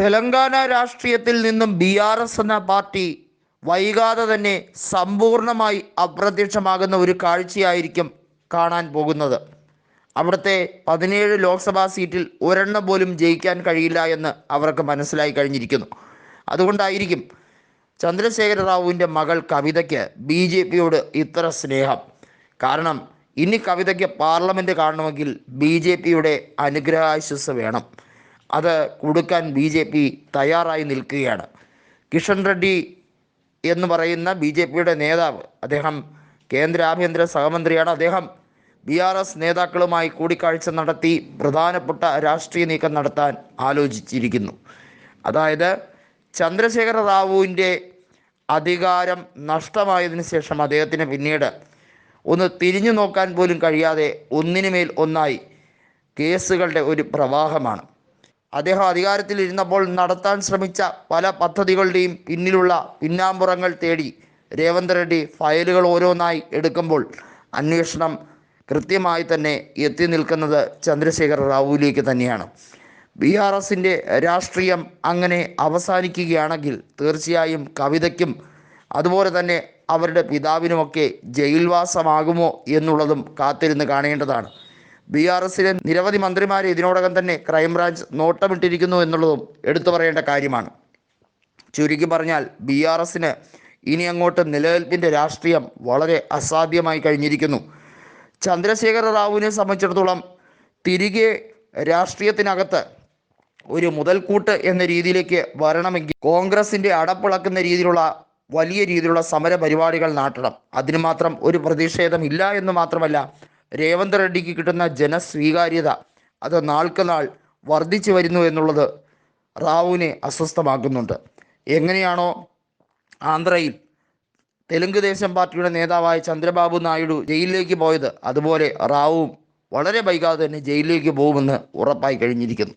തെലങ്കാന രാഷ്ട്രീയത്തിൽ നിന്നും B R S എന്ന പാർട്ടി വൈകാതെ തന്നെ സമ്പൂർണമായി അപ്രത്യക്ഷമാകുന്ന ഒരു കാഴ്ചയായിരിക്കും കാണാൻ പോകുന്നത്. അവിടുത്തെ പതിനേഴ് ലോക്സഭാ സീറ്റിൽ ഒരെണ്ണം പോലും ജയിക്കാൻ കഴിയില്ല എന്ന് അവർക്ക് മനസ്സിലായി കഴിഞ്ഞിരിക്കുന്നു. അതുകൊണ്ടായിരിക്കും ചന്ദ്രശേഖര റാവുവിന്റെ മകൾ കവിതയ്ക്ക് ബി ജെ പിയോട് ഇത്ര സ്നേഹം. കാരണം ഇനി കവിതയ്ക്ക് പാർലമെന്റ് കാണണമെങ്കിൽ ബി ജെ പിയുടെ അനുഗ്രഹാശിസ് വേണം. അത് കൊടുക്കാൻ ബി ജെ പി തയ്യാറായി നിൽക്കുകയാണ്. കിഷൻ റെഡ്ഡി എന്ന് പറയുന്ന ബി ജെ പിയുടെ നേതാവ് അദ്ദേഹം കേന്ദ്ര ആഭ്യന്തര സഹമന്ത്രിയാണ്. അദ്ദേഹം ബി ആർ എസ് നേതാക്കളുമായി കൂടിക്കാഴ്ച നടത്തി പ്രധാനപ്പെട്ട രാഷ്ട്രീയ നീക്കം നടത്താൻ ആലോചിച്ചിരിക്കുന്നു. അതായത് ചന്ദ്രശേഖര റാവുവിന്റെ അധികാരം നഷ്ടമായതിനു ശേഷം അദ്ദേഹത്തിന് പിന്നീട് ഒന്ന് തിരിഞ്ഞു നോക്കാൻ പോലും കഴിയാതെ ഒന്നിനുമേൽ ഒന്നായി കേസുകളുടെ ഒരു പ്രവാഹമാണ്. അദ്ദേഹം അധികാരത്തിൽ ഇരുന്നപ്പോൾ നടത്താൻ ശ്രമിച്ച പല പദ്ധതികളുടെയും പിന്നിലുള്ള പിന്നാമ്പുറങ്ങൾ തേടി രേവന്ത് റെഡ്ഡി ഫയലുകൾ ഓരോന്നായി എടുക്കുമ്പോൾ അന്വേഷണം കൃത്യമായി തന്നെ എത്തി നിൽക്കുന്നത് ചന്ദ്രശേഖർ റാവുവിലേക്ക് തന്നെയാണ്. ബി ആർ എസിന്റെ രാഷ്ട്രീയം അങ്ങനെ അവസാനിക്കുകയാണെങ്കിൽ തീർച്ചയായും കവിതയ്ക്കും അതുപോലെ തന്നെ അവരുടെ പിതാവിനുമൊക്കെ ജയിൽവാസമാകുമോ എന്നുള്ളതും കാത്തിരുന്ന് കാണേണ്ടതാണ്. ബി ആർ എസിലെ നിരവധി മന്ത്രിമാർ ഇതിനോടകം തന്നെ ക്രൈംബ്രാഞ്ച് നോട്ടമിട്ടിരിക്കുന്നു എന്നുള്ളതും എടുത്തു പറയേണ്ട കാര്യമാണ്. ചുരുക്കി പറഞ്ഞാൽ ബി ആർ എസിന് ഇനി അങ്ങോട്ട് നിലനിൽപ്പിന്റെ രാഷ്ട്രീയം വളരെ അസാധ്യമായി കഴിഞ്ഞിരിക്കുന്നു. ചന്ദ്രശേഖര റാവുവിനെ സംബന്ധിച്ചിടത്തോളം തിരികെ രാഷ്ട്രീയത്തിനകത്ത് ഒരു മുതൽക്കൂട്ട് എന്ന രീതിയിലേക്ക് വരണമെങ്കിൽ കോൺഗ്രസിന്റെ അടപ്പിളക്കുന്ന രീതിയിലുള്ള വലിയ രീതിയിലുള്ള സമര പരിപാടികൾ നാട്ടണം. അതിന് മാത്രം ഒരു പ്രതിഷേധമില്ല എന്ന് മാത്രമല്ല രേവന്ത് റെഡ്ഡിക്ക് കിട്ടുന്ന ജനസ്വീകാര്യത അത് നാൾക്ക് നാൾ വർദ്ധിച്ചു വരുന്നു എന്നുള്ളത് റാവുവിനെ അസ്വസ്ഥമാക്കുന്നുണ്ട്. എങ്ങനെയാണോ ആന്ധ്രയിൽ തെലുങ്ക് ദേശം പാർട്ടിയുടെ നേതാവായ ചന്ദ്രബാബു നായിഡു ജയിലിലേക്ക് പോയത് അതുപോലെ റാവുവും വളരെ വൈകാതെ തന്നെ ജയിലിലേക്ക് പോകുമെന്ന് ഉറപ്പായി കഴിഞ്ഞിരിക്കുന്നു.